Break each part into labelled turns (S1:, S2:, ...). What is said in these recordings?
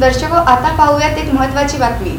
S1: दर्शक आता पाहूयात एक महत्वाची बातमी.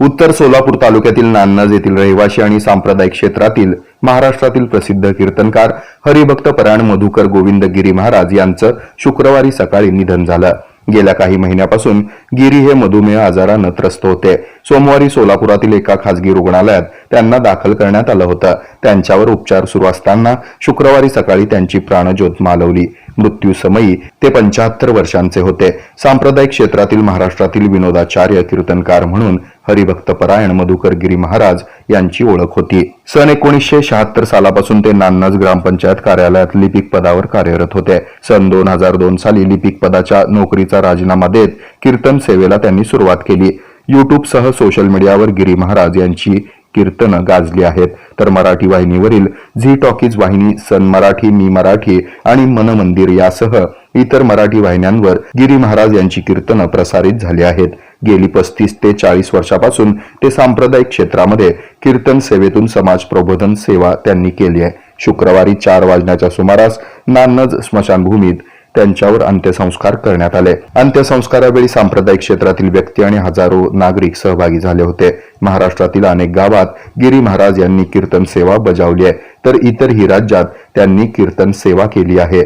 S2: उत्तर सोलापूर तालुक्यातील नान्नज येथील रहिवासी आणि सांप्रदायिक क्षेत्रातील महाराष्ट्रातील प्रसिद्ध कीर्तनकार हरिभक्त परायण मधुकर गोविंद गिरी महाराज यांचं शुक्रवारी सकाळी निधन झालं. गेल्या काही महिन्यापासून गिरी हे मधुमेह आजारानं त्रस्त होते. सोमवारी सोलापुरातील एका खासगी रुग्णालयात त्यांना दाखल करण्यात आलं होतं. त्यांच्यावर उपचार सुरू असताना शुक्रवारी सकाळी त्यांची प्राणज्योत मालवली. मृत्यूसमयी ते पंच्याहत्तर वर्षांचे होते. सांप्रदायिक क्षेत्रातील महाराष्ट्रातील विनोदाचार्य कीर्तनकार म्हणून हरिभक्त परायण मधुकर गिरी महाराज यांची ओळख होती. सन एकोणीसशे शहात्तर सालापासून ते नान्नज ग्रामपंचायत कार्यालयात लिपिक पदावर कार्यरत होते. सन दोन हजार दोन साली लिपिक पदाच्या नोकरीचा राजीनामा देत कीर्तन सेवेला त्यांनी सुरुवात केली. युट्यूबसह सोशल मीडियावर गिरी महाराज यांची कीर्तनं गाजली आहेत. तर मराठी वाहिनीवरील झी टॉकीज वाहिनी सन मराठी मी मराठी आणि मन मंदिर यासह इतर मराठी वाहिन्यांवर गिरी महाराज यांची कीर्तनं प्रसारित झाली आहेत. गेली पस्तीस ते चाळीस वर्षापासून ते सांप्रदायिक क्षेत्रामध्ये कीर्तन सेवेतून समाज प्रबोधन सेवा त्यांनी केली आहे. शुक्रवारी चार वाजण्याच्या सुमारास नान्नज स्मशानभूमीत त्यांच्यावर अंत्यसंस्कार करण्यात आले. अंत्यसंस्कारावेळी सांप्रदायिक क्षेत्रातील व्यक्ती आणि हजारो नागरिक सहभागी झाले होते. महाराष्ट्रातील अनेक गावात गिरी महाराज यांनी कीर्तन सेवा बजावली आहे. तर इतरही राज्यात त्यांनी कीर्तन सेवा केली आहे.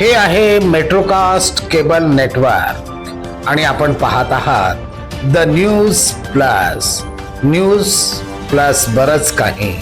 S3: हे आहे मेट्रोकास्ट केबल नेटवर्क आणि आपण पाहत आहात the news plus news plus बरच काही.